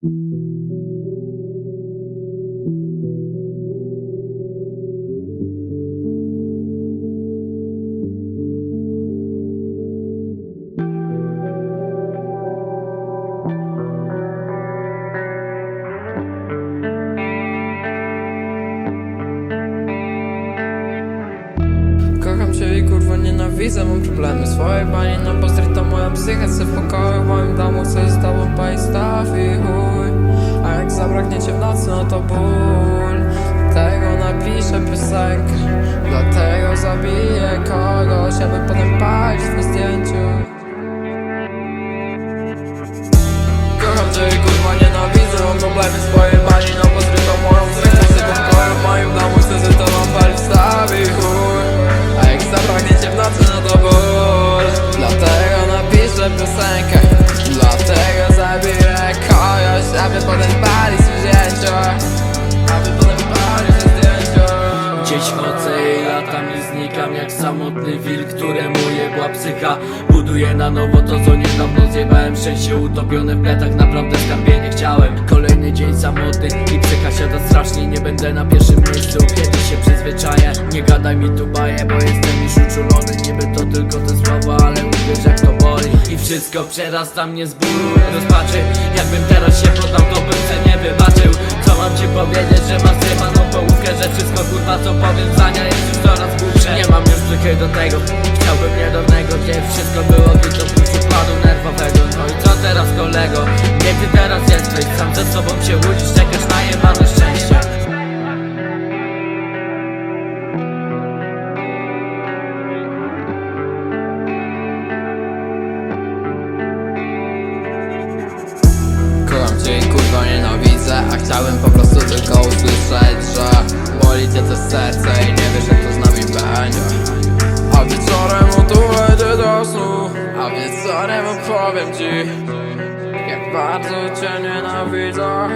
Kocham cię i kurwa nienawidzę, mam problemy swoje bani No bo to moja psycha se w pokoju W moim domu chcę z tobą to ból. Dlatego napiszę piosenkę Dlatego zabiję kogoś, aby potem jak samotny wilk, któremu jebła psycha. Buduję na nowo to co niedawno zjebałem. Szczęście utopione w pletach, naprawdę skarbie nie chciałem. Kolejny dzień samotny i psycha siada strasznie. Nie będę na pierwszym miejscu, kiedy się przyzwyczaję. Nie gadaj mi tu baję, bo jestem już uczulony. Niby to tylko te słowa, ale uwierz jak to boli. I wszystko przerasta mnie z bólu. Rozpaczy Jakbym teraz się poddał, to bym nie wybaczył tego Chciałbym niedawnego, gdzie wszystko było tylko prócz układu nerwowego No i co teraz kolego? Gdzie ty teraz jesteś? Sam ze sobą się łudzisz, czekasz na jebane szczęście Kocham cię i kurwa nienawidzę A chciałem po prostu tylko usłyszeć, że Boli cię to serce i nie wiesz jak to z nami będzie A wieczorem otulę cię do snu A wieczorem opowiem ci Jak bardzo cię nienawidzę